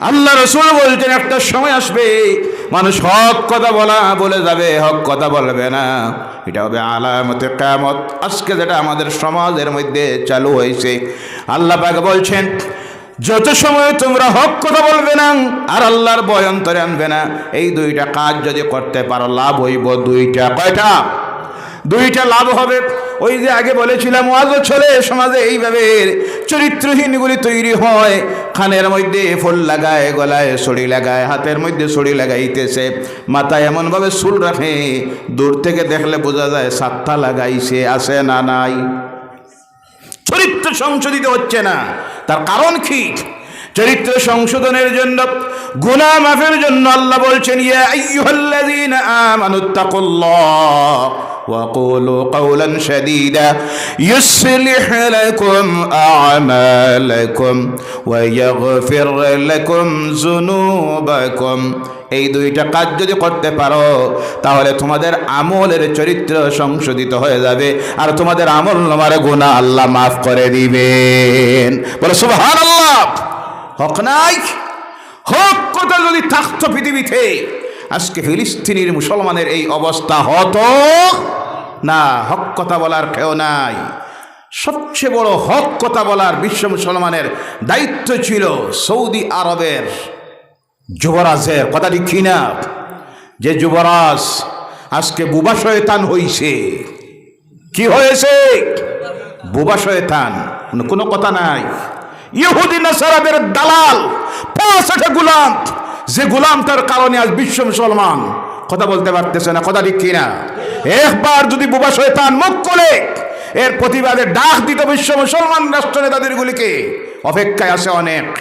আল্লাহ রসুল বলছেন, একটা সময় আসবে, মানুষ হক কথা বলা বলে যাবে, হক কথা বলবে না। এটা হবে আলামতে কামত আজকে যেটা আমাদের সমাজের মধ্যে চালু হয়েছে, আল্লাহ পাক বলছেন, যত সময় তোমরা হক কথা বলবে না, আর আল্লাহর বয়ন্তরে আনবে না, এই দুইটা কাজ যদি করতে পারো, লাভ হইব দুইটা। কয়টা? দুইটা লাভ হবে। ওই যে আগে বলেছিলাম, ওয়াজ চলে সমাজে এইভাবে চরিত্রহীনগুলি তৈরি হয়। খানের মধ্যে ফুল লাগায়, গলায় ছড়ি লাগায়, হাতের মধ্যে ছড়ি লাগাইতেছে। মাথায় এমনভাবে চুল রাখে, দূর থেকে দেখলে বোঝা যায় সাতটা লাগাইছে আসে না নাই। চরিত্র সংশোধিত হচ্ছে না। তার কারণ কি? চরিত্র সংশোধনের জন্য, গুনাহ মাফের জন্য আল্লাহ বলছেন, ইয়া আইয়ুহাল্লাযীনা আমানুত্তাকুল্লাহ وقولوا قولا سديدا يصلح لكم أعمالكم ويغفر لكم ذنوبكم এই দুইটা কাজ যদি করতে পারো তাহলে তোমাদের আমলের চরিত্র সংশোধিত হয়ে যাবে আর তোমাদের আমল নামার গুণা আল্লাহ মাফ করে দিবেন বলে সুবহান আল্লাহ হক নাই হক কথা যদি থাকতো পৃথিবীতে আজকে ফিলিস্তিনির মুসলমানের এই অবস্থা হতো না, হক কথা বলার কেউ নাই। সবচেয়ে বড় হক কথা বলার বিশ্ব মুসলমানের দায়িত্ব ছিল সৌদি আরবের যুবরাজের কথাটি কিনা? যে যুবরাজ আজকে বুবা শয়তান হইছে। কি হয়েছে? বুবা শয়তান, কোনো- কোনো কথা নাই। ইহুদি নাসারাদের দালাল পাঁচটা গুলাম, যে গুলাম তার কারণে আজ বিশ্ব মুসলমান, কথা বলতে পারতেছে না, কথা ঠিক কিনা? একবার যদি বুবা শয়তান মুখ করে এর প্রতিবাদে ডাক দিত বিশ্ব মুসলমান রাষ্ট্র নেতাদের গুলিকে অপেক্ষায় আছে অনেক।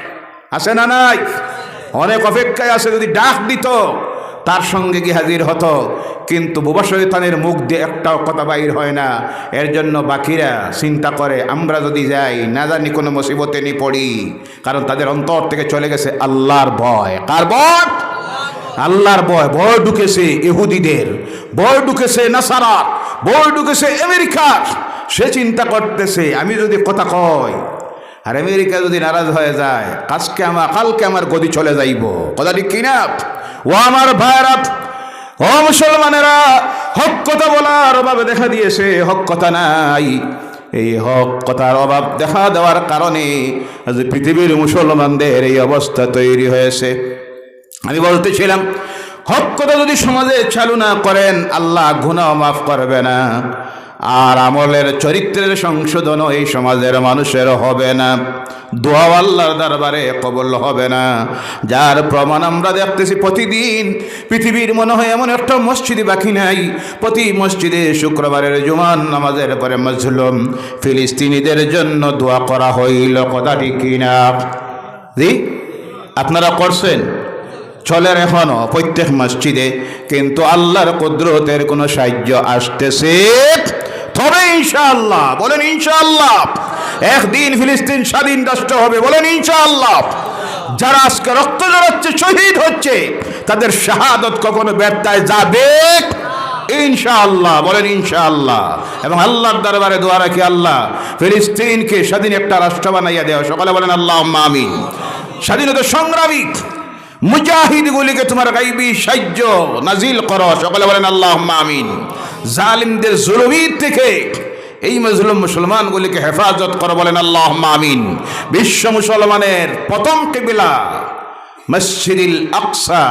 আছে না নাই? অনেক অপেক্ষায় আছে, যদি ডাক দিত, তার সঙ্গে গিয়ে হাজির হতো। কিন্তু বুবা শৈতানের মুখ দিয়ে একটাও কথা বাইর হয় না। এর জন্য বাকিরা চিন্তা করে, আমরা যদি যাই, না জানি কোনো মুসিবতে নি পড়ি। কারণ তাদের অন্তর থেকে চলে গেছে আল্লাহর ভয়। কার ভয়? আল্লাহর ভয় ভয় ঢুকেছে ইহুদিদের, ভয় ঢুকেছে নাসারা ভয় ঢুকেছে আমেরিকার। সে চিন্তা করতেছে, আমি যদি কথা কয় আর আমেরিকা যদি নারাজ হয়ে যায় আজকে আমার, কালকে আমার গদি চলে যাইব। কথা ঠিক কিনা? ও আমার ভাইরা ও মুসলমানেরা, হক কথা বলার অভাবে দেখা দিয়েছে, হক কথা নাই। এই হক কথার অভাব দেখা দেওয়ার কারণে আজ পৃথিবীর মুসলমানদের এই অবস্থা তৈরি হয়েছে। আমি বলতেছিলাম হক কথা যদি সমাজে চালু না করেন, আল্লাহ গুনাহ মাফ করবে না। আর আমলের চরিত্রের সংশোধনও এই সমাজের মানুষের হবে না। দোয়া আল্লাহর দরবারে কবল হবে না। যার প্রমাণ আমরা দেখতেছি প্রতিদিন, পৃথিবীর মনে হয় এমন একটা মসজিদ বাকি নাই। প্রতি মসজিদে শুক্রবারের জুমান নামাজের পরে মজলুম ফিলিস্তিনিদের জন্য দোয়া করা হইল, কথাটি কিনা জি? আপনারা করছেন? চলের এখনও প্রত্যেক মসজিদে। কিন্তু আল্লাহর কুদরতের কোনো সাহায্য আসতেছে। তবে ইনশাআল্লাহ, বলেন ইনশাআল্লাহ। একদিন ফিলিস্তিন স্বাধীন রাষ্ট্র হবে, বলেন ইনশাআল্লাহ। যারা আজকে রক্ত জড়াচ্ছে, শহীদ হচ্ছে, তাদের শাহাদত কখনো ব্যর্থায় যাবে? ইনশাআল্লাহ, বলেন ইনশাআল্লাহ। এবং আল্লাহর দরবারে দোয়া রাখি আল্লাহ, ফিলিস্তিনকে স্বাধীন একটা রাষ্ট্র বানাইয়া দেওয়া। সকালে বলেন আল্লাহ আমিন। স্বাধীনতা সংগ্রামী। মুজাহিদগুলিকে তোমার গাইবি সাহায্য নাজিল করো। সকলে বলেন আল্লাহ আমিন। জালিমদের জুলুমির থেকে এই মজলুম মুসলমানগুলিকে হেফাজত করো বলেন আল্লাহ আমিন। বিশ্ব মুসলমানের প্রথম কেবিলা মসজিদুল আকসা,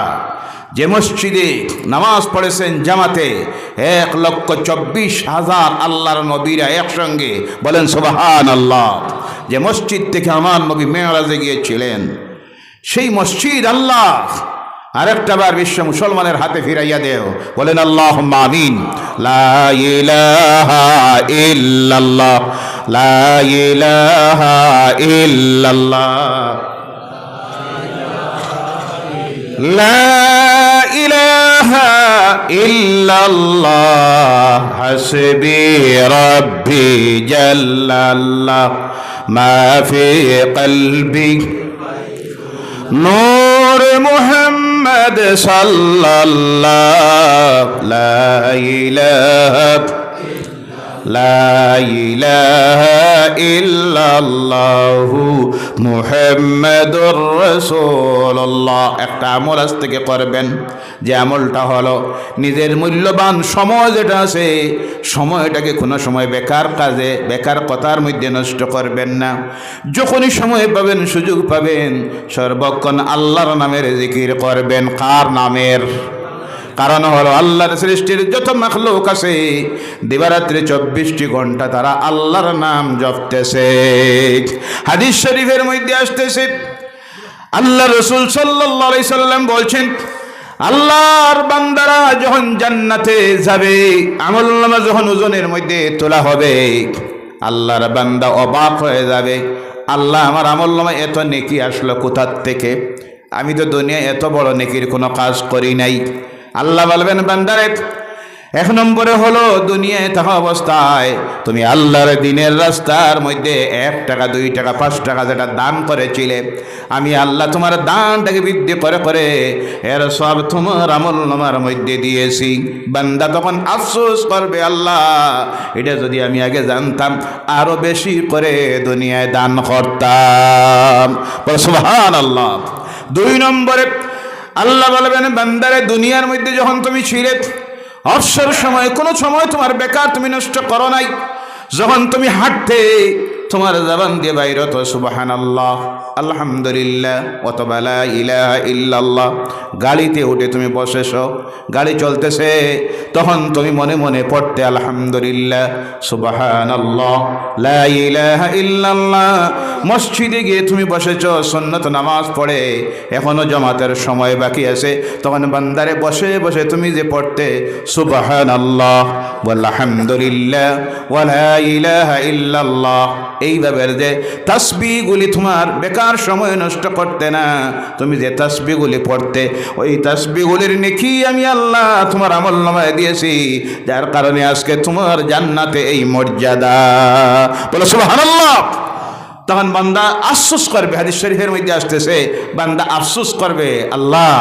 যে মসজিদে নামাজ পড়েছেন জামাতে এক লক্ষ চব্বিশ হাজার আল্লাহর নবীরা একসঙ্গে। বলেন সুবাহান আল্লাহ যে মসজিদ থেকে আমার নবী মেয়রাজে গিয়েছিলেন। সেই মসজিদ আল্লাহ। আরেকটা বার বিশ্ব মুসলমানের হাতে ফিরাইয়া দেও। বলেন আল্লাহ আমিন। লা ইলাহা ইল্লাল্লাহ। লা ইলাহা نور محمد صلى الله لا إله মুহাম্মাদুর রাসূলুল্লাহ। একটা আমল আজ থেকে করবেন। যে আমলটা হলো নিজের মূল্যবান সময় যেটা আছে, সময়টাকে কোনো সময় বেকার কাজে, বেকার কথার মধ্যে নষ্ট করবেন না। যখনই সময় পাবেন, সুযোগ পাবেন, সর্বক্ষণ আল্লাহর নামের জিকির করবেন। কার নামের? কারণ হলো আল্লাহর সৃষ্টির যত মাখলুক আছে, দিবারাত্রি চব্বিশটি ঘণ্টা তারা আল্লাহর নাম জপতেছে। হাদিস শরীফের মধ্যে আসতেছে আল্লাহ রসুল সাল্লাহ সাল্লাম বলছেন, আল্লাহর বান্দারা যখন জান্নাতে যাবে, আমল নামা যখন ওজনের মধ্যে তোলা হবে, আল্লাহর বান্দা অবাক হয়ে যাবে, আল্লাহ আমার আমল নামা এত নেকি আসলো কোথার থেকে? আমি তো দুনিয়ায় এত বড় নেকির কোনো কাজ করি নাই। আল্লাহ বলবেন, বান্দারে, এক নম্বরে হলো দুনিয়ায় থাকা অবস্থায়। তুমি আল্লাহর দিনের রাস্তার মধ্যে এক টাকা, দুই টাকা, পাঁচ টাকা যেটা দান করেছিলে, আমি আল্লাহ তোমার দানটাকে বৃদ্ধি করে করে এর সব তোমার আমল নামার মধ্যে দিয়েছি। বান্দা তখন আফসোস করবে, আল্লাহ, এটা যদি আমি আগে জানতাম, আরও বেশি করে দুনিয়ায় দান করতাম। সুবহান আল্লাহ দুই নম্বরে আল্লাহ বলবেন, বান্দারে, দুনিয়ার মধ্যে যখন তুমি ছিলে, অবসর সময় কোনো সময় তোমার বেকার তুমি নষ্ট করো নাই। যখন তুমি হাঁটতে তোমার জবান দিয়ে বাইর তো সুবাহান আল্লাহ আলহামদুলিল্লাহ অতবেলা ইলাহ ইল্লাল্লাহ। গাড়িতে উঠে তুমি বসেছ, গাড়ি চলতেছে, তখন তুমি মনে মনে পড়তে, আলহামদুলিল্লাহ সুবাহান আল্লাহ ইল্লাল্লাহ। মসজিদে গিয়ে তুমি বসেছ সন্ন্যত নামাজ পড়ে, এখনও জমাতের সময় বাকি আছে, তখন বান্দারে বসে বসে তুমি যে পড়তে সুবাহান আল্লাহ আলহামদুলিল্লাহ ওয়ালা ইল্লাল্লাহ। এইভাবে যে তাসবিগুলি তোমার বেকার সময় নষ্ট করতে না। তুমি যে তাসবিগুলি পড়তে, ওই তাসবিগুলির নেকি আমি আল্লাহ তোমার আমল নামায় দিয়েছি। যার কারণে আজকে তোমার জান্নাতে এই মর্যাদা। বলো, সুবহানাল্লাহ! তখন বান্দা আফসোস করবে, হাদিস শরীফের মধ্যে আসতেছে, বান্দা আফসোস করবে, আল্লাহ,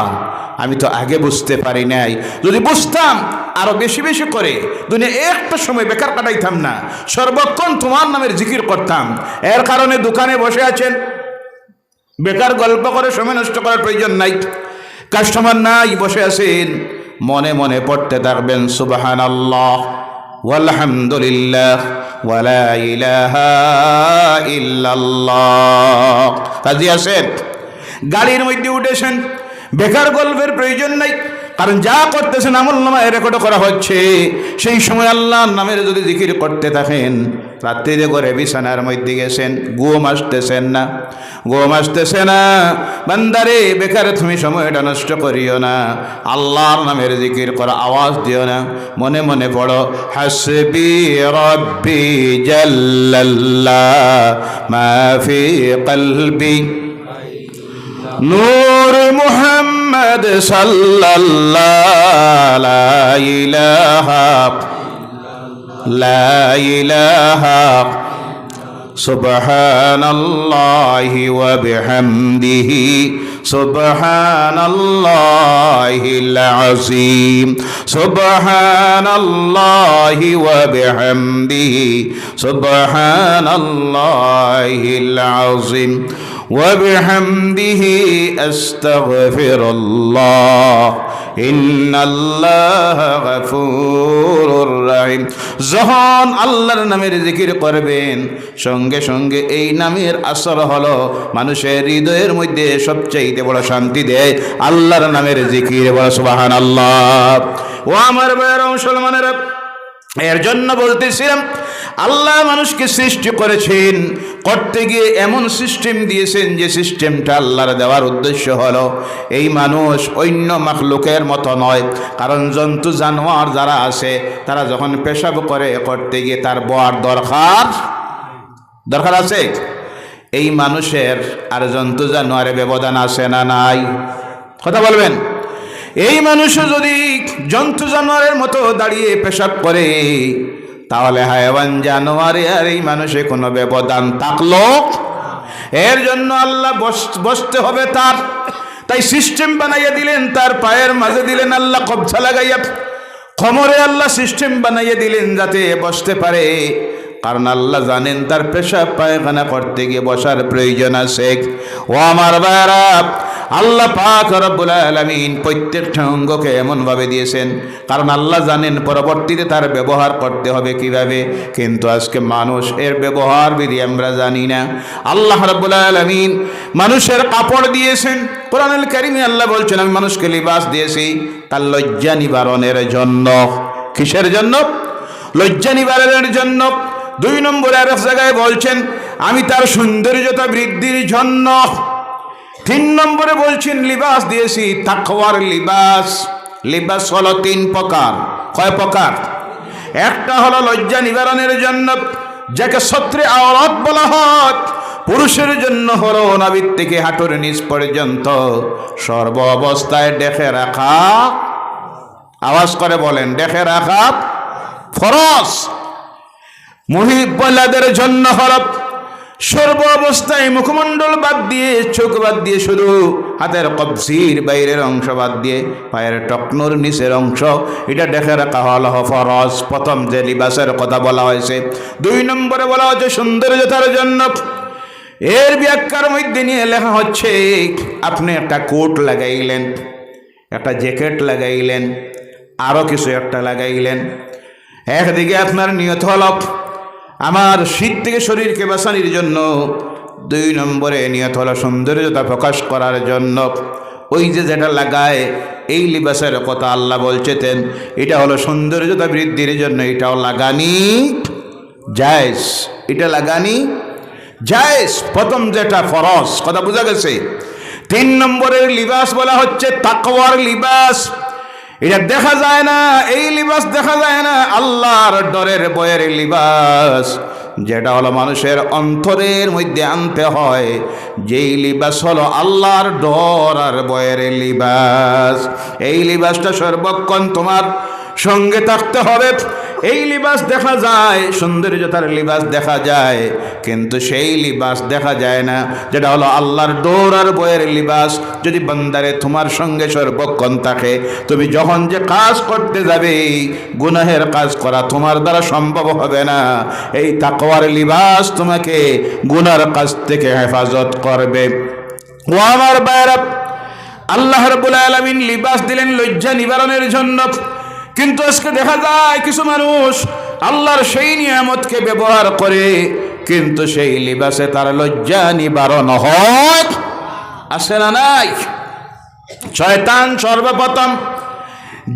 আমি তো আগে বুঝতে পারি নাই। যদি বুঝতাম, আরও বেশি বেশি করে, দুনিয়া একটা সময় বেকার কাটাইতাম না, সর্বক্ষণ তোমার নামের জিকির করতাম। এর কারণে দোকানে বসে আছেন, বেকার গল্প করে, সময় নষ্ট করার প্রয়োজন নাই। কাস্টমার নাই, বসে আছেন, মনে মনে পড়তে থাকবেন সুবাহান আল্লাহ ওয়ালহামদুলিল্লাহ। গাড়ির মধ্যে উঠেছেন, বেকার গল্পের প্রয়োজন নাই, কারণ যা করতেছেন আমল নামায় রেকর্ড করা হচ্ছে। সেই সময় আল্লাহর নামের যদি জিকির করতে থাকেন রাত্রিরে করে বিছানার মধ্যে গেছেন, ঘুম আসতেছেন না। ঘুম আসতেছে না। বান্দারে, বেকারে তুমি সময়টা নষ্ট করিও না। আল্লাহর নামের জিকির করা আওয়াজ দিও না। মনে মনে পড়ো, হাসবি রব্বি জাল্লাল্লাহ মাফি কলবি। নূর মুহাম্মদ সাল্লাল্লাহ, লা ইলাহা لا إله سبحان الله وبحمده. سبحان الله العظيم. سبحان الله وبحمده. سبحان الله العظيم. وبحمده أستغفر الله إن الله غفور رحيم যখন আল্লাহর নামের জিকির করবেন সঙ্গে সঙ্গে এই নামের আসর হলো মানুষের হৃদয়ের মধ্যে সবচাইতে বড় শান্তি দেয় আল্লাহর নামের জিকির বড় সুবাহান আল্লাহ ও আমার বয়ের মুসলমানেরা এর জন্য বলতেছিলাম আল্লাহ মানুষকে সৃষ্টি করেছেন, করতে গিয়ে এমন সিস্টেম দিয়েছেন যে সিস্টেমটা আল্লাহর দেওয়ার উদ্দেশ্য হলো, এই মানুষ অন্য মাখলুকের মতো নয়। কারণ জন্তু, জানোয়ার যারা আছে, তারা যখন পেশাব করে, করতে গিয়ে তার বর দরকার? দরকার আছে? এই মানুষের আর জন্তু, জানোয়ারে ব্যবধান আছে না নাই? কথা বলবেন? এই মানুষও যদি জন্তু, জানোয়ারের মতো দাঁড়িয়ে পেশাব করে তাহলে হায়াবান জানোয়ারে আর এই মানুষে কোনো ব্যবধান থাকল? এর জন্য আল্লাহ বস- বসতে হবে তার। তাই সিস্টেম বানাইয়া দিলেন, তার পায়ের মাঝে দিলেন আল্লাহ কবছা লাগাইয়া খমরে আল্লাহ সিস্টেম বানাইয়ে দিলেন যাতে বসতে পারে। কারণ আল্লাহ জানেন তার পেশা পায়খানা করতে গিয়ে বসার প্রয়োজন আছে। ও আমার বারা আল্লাহ পাক রব্বুল আলামিন প্রত্যেকটা অঙ্গকে এমনভাবে দিয়েছেন। কারণ আল্লাহ জানেন পরবর্তীতে তার ব্যবহার করতে হবে কীভাবে। কিন্তু আজকে মানুষ এর ব্যবহার বিধি আমরা জানি না। আল্লাহ রব্বুল আলামিন মানুষের কাপড় দিয়েছেন। কোরআনুল কারিমে আল্লাহ বলছেন, আমি মানুষকে লিবাস দিয়েছি, তার লজ্জা নিবারণের জন্য। কিসের জন্য? লজ্জা নিবারণের জন্য। দুই নম্বরে আর এক জায়গায় বলছেন, আমি তার সৌন্দর্যতা বৃদ্ধির জন্য। তিন নম্বরে বলছেন লিবাস দিয়েছি, তাকওয়ার লিবাস। লিবাস হলো তিন প্রকার। কয় প্রকার? একটা হলো লজ্জা নিবারণের জন্য, যাকে সত্রে আওরাত বলা হয়। পুরুষের জন্য হলো নাবিদ থেকে হাঁটুর নিচ পর্যন্ত। সর্ব অবস্থায় দেখে রাখা। আওয়াজ করে বলেন, দেখে রাখা ফরস মহিলাদের জন্য হরফ সর্ব অবস্থায় মুখমণ্ডল বাদ দিয়ে, চোখ বাদ দিয়ে শুধু হাতের কবজির বাইরের অংশ বাদ দিয়ে, পায়ের টকনোর নিচের অংশ। এটা দেখে রাখা হল ফরজ। প্রথম যে লিবাসের কথা বলা হয়েছে, দুই নম্বরে বলা হচ্ছে সৌন্দর্যতার জন্য। এর ব্যাখ্যার মধ্যে নিয়ে লেখা হচ্ছে, আপনি একটা কোট লাগাইলেন, একটা জ্যাকেট লাগাইলেন আরও কিছু একটা লাগাইলেন। একদিকে আপনার নিয়ত হল আমার শীত থেকে শরীরকে বাঁচানোর জন্য দুই নম্বরে নিয়ত হলো সৌন্দর্যতা প্রকাশ করার জন্য। ওই যে যেটা লাগায়, এই লিবাসের কথা আল্লাহ বলছেন এটা হলো সৌন্দর্যতা বৃদ্ধির জন্য এটাও লাগানি জায়জ। এটা লাগানি জায়জ। প্রথম যেটা ফরজ, কথা বোঝা গেছে। তিন নম্বরের লিবাস বলা হচ্ছে তাকওয়ার লিবাস। এটা দেখা যায় না, এই লিবাস দেখা যায় না, আল্লাহর ডরের বয়ের লিবাস। যেটা হলো মানুষের অন্তরের মধ্যে আনতে হয়, যেই লিবাস হলো আল্লাহর ডর আর বয়ের লিবাস। এই লিবাসটা সর্বক্ষণ তোমার সঙ্গে থাকতে হবে। এই লিবাস দেখা যায়, সৌন্দর্যতার লিবাস দেখা যায়, কিন্তু সেই লিবাস দেখা যায় না। যেটা হলো আল্লাহর দৌড়ার বইয়ের লিবাস। যদি বান্দারে তোমার সঙ্গে সর্বক্ষণ থাকে, তুমি যখন যে কাজ করতে যাবে, গুনাহের কাজ করা তোমার দ্বারা সম্ভব হবে না। এই তাকওয়ার লিবাস তোমাকে গুনার কাজ থেকে হেফাজত করবে। ও আমার বাইরা আল্লাহ রবুল আলমিন লিবাস দিলেন লজ্জা নিবারণের জন্য। কিন্তু আজকে দেখা যায় কিছু মানুষ আল্লাহর সেই নিয়ামতকে ব্যবহার করে, কিন্তু সেই লিবাসে তার লজ্জা নিবারণ হয়। আসে না নাই? শয়তান সর্বপ্রথম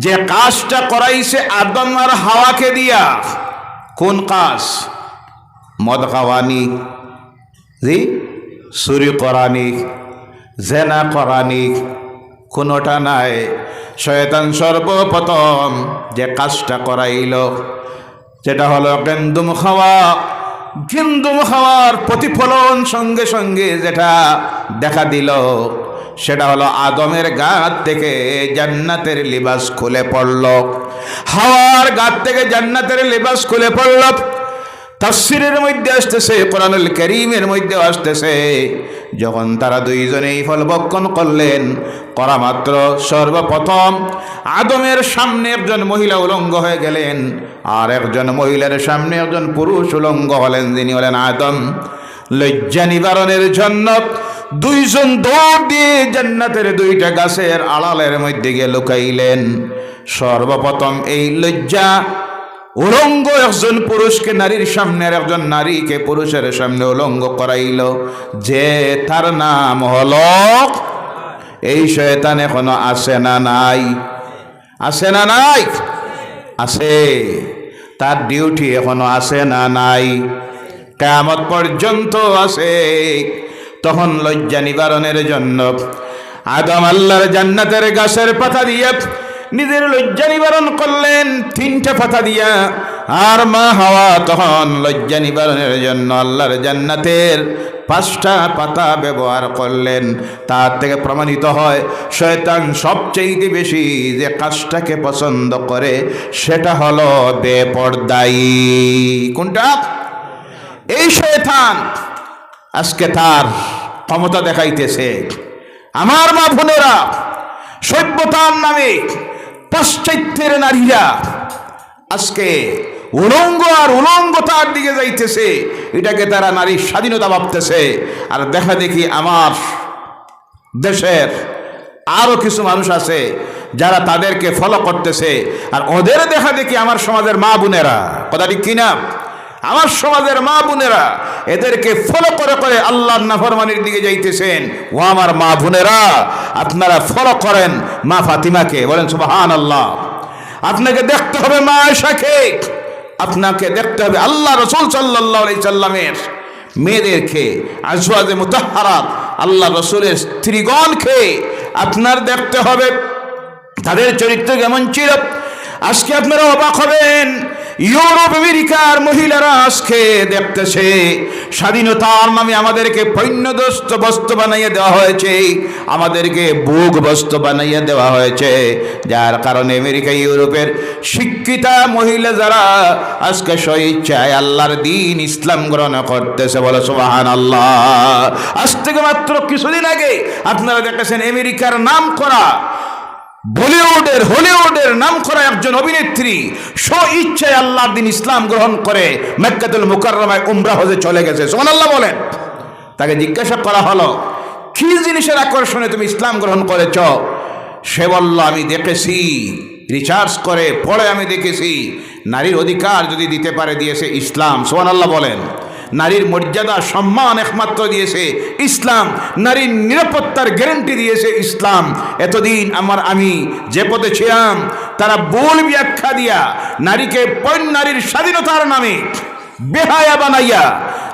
যে কাজটা করাইছে আদম আর হাওয়াকে দিয়া, কোন কাজ? মদ খাওয়ানি, জি? চুরি করানি, জেনা করানি কোনোটা নাই। শয়তান সর্বপ্রথম যে কাজটা করাইল যেটা হলো গেন্দুম খাওয়া। গেন্দুম খাওয়ার প্রতিফলন সঙ্গে সঙ্গে যেটা দেখা দিল, সেটা হলো আদমের গাত থেকে জান্নাতের লিবাস খুলে পড়ল। হাওয়ার গাত থেকে জান্নাতের লিবাস খুলে পড়ল। তাফসিরের মধ্যে আসতেছে, কোরআনুল করিমের মধ্যে আসতেছে। যখন তারা দুইজনেই ফল ভক্ষণ করলেন, করা মাত্র সর্বপ্রথম আদমের সামনে একজন মহিলা উলঙ্গ হয়ে গেলেন, আর একজন মহিলার সামনে একজন পুরুষ উলঙ্গ হলেন, যিনি হলেন আদম। লজ্জা নিবারণের জন্য দুইজন দৌড় দিয়ে জান্নাতের দুইটা গাছের আড়ালের মধ্যে গিয়ে লুকাইলেন। সর্বপ্রথম এই লজ্জা উলঙ্গ একজন পুরুষকে নারীর সামনে আর একজন নারীকে পুরুষের সামনে উলঙ্গ করাইল। যে তার নাম হল এই শয়তান এখনও আসে না নাই। আসে না নাই? আছে তার ডিউটি এখনও আসে না নাই। কেমত পর্যন্ত আছে তখন লজ্জা নিবারণের জন্য আদম আল্লাহর জান্নাতের গাছের পাতা দিয়ে নিজের লজ্জা নিবারণ করলেন, তিনটা পাতা দিয়া। আর মা হাওয়া তখন লজ্জা নিবারণের জন্য আল্লাহর জান্নাতের পাঁচটা পাতা ব্যবহার করলেন। তার থেকে প্রমাণিত হয়, শয়তান সবচেয়ে বেশি যে কাজটাকে পছন্দ করে, সেটা হলো বেপর্দায়ী। কোনটা? এই শয়তান আজকে তার ক্ষমতা দেখাইতেছে। আমার মা বোনেরা, সভ্যতার নামে পাশ্চাত্যের নারীরা আজকে উলঙ্গ আর উলঙ্গতার দিকে যাইতেছে, এটাকে তারা নারীর স্বাধীনতা ভাবতেছে। আর দেখা দেখি আমার দেশের আরও কিছু মানুষ আছে যারা তাদেরকে ফলো করতেছে। আর ওদের দেখা দেখি আমার সমাজের মা বোনেরা। কথাটি কিনা? আমার সমাজের মা বোনেরা এদেরকে ফলো করে করে আল্লাহর নাফরমানির দিকে যাইতেছেন। ও আমার মা বোনেরা, আপনারা ফলো করেন মা ফাতিমাকে, বলেন সুবাহান আল্লাহ আপনাকে দেখতে হবে মা আয়সাকে আপনাকে দেখতে হবে আল্লাহ রসুল সাল্লাহ সাল্লামের মেয়েদেরকে, আজওয়াজে মুতাহারাত, আল্লাহ রসুলের স্ত্রীগণকে আপনার দেখতে হবে। তাদের চরিত্র কেমন ছিল? আজকে আপনারা অবাক হবেন। ইউরোপ, আমেরিকার মহিলারা আজকে দেখতেছে, স্বাধীনতার নামে আমাদেরকে পৈন্যদস্ত বস্তু বানাইয়ে দেওয়া হয়েছে, আমাদেরকে বুক বস্তু বানাইয়ে দেওয়া হয়েছে। যার কারণে আমেরিকা, ইউরোপের শিক্ষিতা মহিলা যারা আজকে স্বইচ্ছায় আল্লাহর দিন ইসলাম গ্রহণ করতেছে বলে সুবাহান আল্লাহ আজ থেকে মাত্র কিছুদিন আগে আপনারা দেখেছেন আমেরিকার নাম করা বলিউডের, হলিউডের নাম করা একজন অভিনেত্রী স্ব ইচ্ছায় আল্লাহর দিন ইসলাম গ্রহণ করে মেক্কাতুল মুকাররমায় উমরা হজে চলে গেছে। সোমান আল্লাহ বলেন। তাকে জিজ্ঞাসা করা হলো, কি জিনিসের আকর্ষণে তুমি ইসলাম গ্রহণ করেছ? সে বলল, আমি দেখেছি রিচার্জ করে পড়ে আমি দেখেছি। নারীর অধিকার যদি দিতে পারে, দিয়েছে ইসলাম। সোমান আল্লাহ বলেন। নারীর মর্যাদা, সম্মান একমাত্র দিয়েছে ইসলাম। নারীর নিরাপত্তার গ্যারেন্টি দিয়েছে ইসলাম। এতদিন আমার আমি যে পদে ছিলাম, তারা ভুল ব্যাখ্যা দিয়া নারীকে পণ্য নারীর স্বাধীনতার নামে বেহায়া বানাইয়া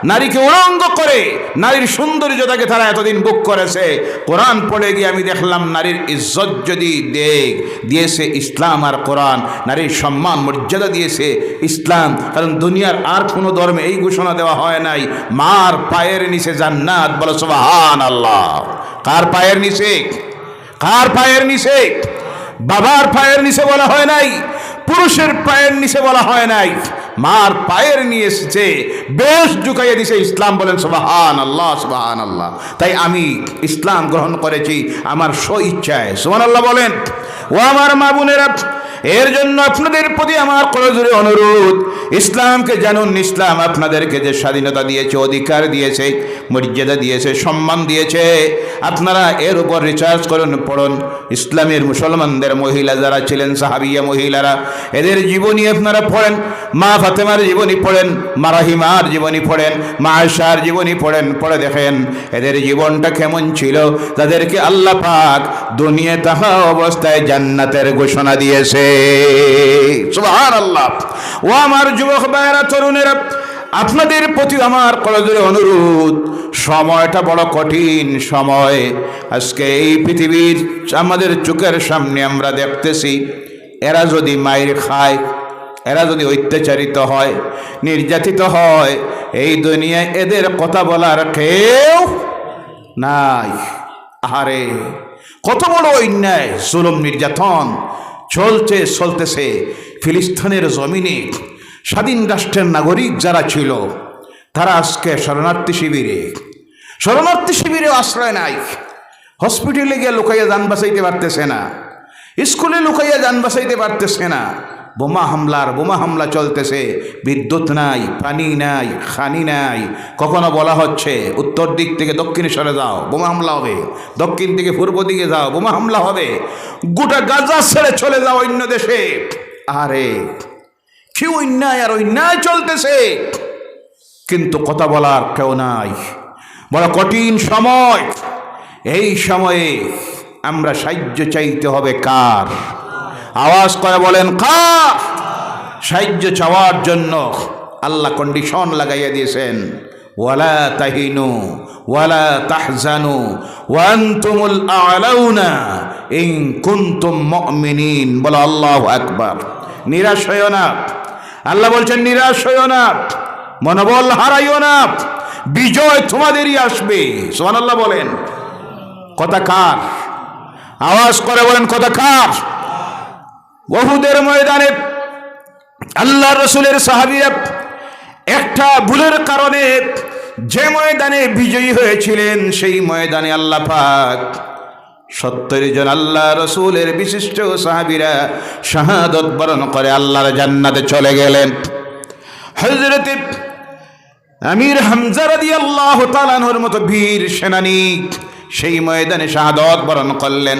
নারীকে উলঙ্গ করে নারীর সৌন্দর্যতাকে তারা এতদিন বুক করেছে। কোরআন পড়ে গিয়ে আমি দেখলাম নারীর ইজ্জত যদি দেখ দিয়েছে ইসলাম আর কোরআন, নারীর সম্মান, মর্যাদা দিয়েছে ইসলাম, কারণ দুনিয়ার আর কোনো ধর্মে এই ঘোষণা দেওয়া হয় নাই, মার পায়ের নিচে জান্নাত, বলো সুবহান আল্লাহ কার পায়ের নিচে? কার পায়ের নিচে? বাবার পায়ের নিচে বলা হয় নাই, পুরুষের পায়ের নিচে বলা হয় নাই। মার পায়ের নিয়ে এসেছে। বেশ ঢুকাইয়ে দিছে ইসলাম, বলেন সুবাহান আল্লাহ সুবাহান আল্লাহ তাই আমি ইসলাম গ্রহণ করেছি, আমার স্ব ইচ্ছায় সুবান আল্লাহ বলেন, ও আমার মা বোনেরা, এর জন্য আপনাদের প্রতি আমার করজোরে অনুরোধ, ইসলামকে জানুন, ইসলাম আপনাদেরকে যে স্বাধীনতা দিয়েছে, অধিকার দিয়েছে, মর্যাদা দিয়েছে, সম্মান দিয়েছে, আপনারা এর উপর রিচার্জ করুন, পড়ুন। ইসলামের মুসলমানদের মহিলা যারা ছিলেন, সাহাবিয়া মহিলারা, এদের জীবনী আপনারা পড়েন। মা ফাতেমার জীবনী পড়েন মা রাহিমার জীবনী পড়েন মা আয়সার জীবনী পড়েন, পড়ে দেখেন, এদের জীবনটা কেমন ছিল, তাদেরকে আল্লাহ পাক দুনিয়া তাহা অবস্থায় জান্নাতের ঘোষণা দিয়েছে। আল্লাহ ও আমার যুবক ভাইয়েরা, তরুণেরা, আপনাদের প্রতি আমার কলেজের অনুরোধ, সময়টা বড় কঠিন সময়। আজকে এই পৃথিবীর আমাদের চোখের সামনে আমরা দেখতেছি, এরা যদি মায়ের খায় এরা যদি অত্যাচারিত হয়, নির্যাতিত হয়, এই দুনিয়ায় এদের কথা বলার কেউ নাই। আহারে, কত বড় অন্যায়, জুলুম, নির্যাতন চলছে, চলতেছে। ফিলিস্তিনের জমিনে স্বাধীন রাষ্ট্রের নাগরিক যারা ছিল, তারা আজকে শরণার্থী শিবিরে। শরণার্থী শিবিরে আশ্রয় নাই। হসপিটালে গিয়ে লুকাইয়া যান বাঁচাইতে পারতেছে না। স্কুলে লুকাইয়া যান বাঁচাইতে পারতেছে না। বোমা হামলার, বোমা হামলা চলতেছে। বিদ্যুৎ নাই, পানি নাই, খানি নাই। কখনো বলা হচ্ছে, উত্তর দিক থেকে দক্ষিণে সরে যাও, বোমা হামলা হবে। দক্ষিণ থেকে পূর্ব দিকে যাও, বোমা হামলা হবে। গোটা গাজা ছেড়ে চলে যাও অন্য দেশে। আরে কি অন্যায় আর অন্যায় চলতেছে। কিন্তু কথা বলার কেউ নাই। বড় কঠিন সময়। এই সময়ে আমরা সাহায্য চাইতে হবে কার? আওয়াজ করে বলেন কার সাহায্য চাওয়ার জন্য আল্লাহ কন্ডিশন লাগাইয়া দিয়েছেন। ওয়ালা তাহিনু, ওয়ালা তাহজানু ওয়ান্তুমুল আলাউনা ইন কুনতুম মুমিনিন। বলো, আল্লাহু আকবার। নিরাশ হইও না। আল্লাহ বলছেন, নিরাশ হইও না। মনোবল হারাইও না। বিজয় তোমাদেরই আসবে। সোহান আল্লাহ বলেন। কথা কার? আওয়াজ করে বলেন, কথা কার? বহুদের ময়দানে আল্লাহ রসুলের সাহাবিরা একটা ভুলের কারণে যে ময়দানে বিজয়ী হয়েছিলেন, সেই ময়দানে আল্লাহ পাক সত্তর জন আল্লাহ রসুলের বিশিষ্ট সাহাবিরা শাহাদত বরণ করে আল্লাহর জান্নাতে চলে গেলেন। হজরত আমির হামজা রাদি আল্লাহ তালানহর মতো বীর সেনানী সেই ময়দানে শাহাদত বরণ করলেন।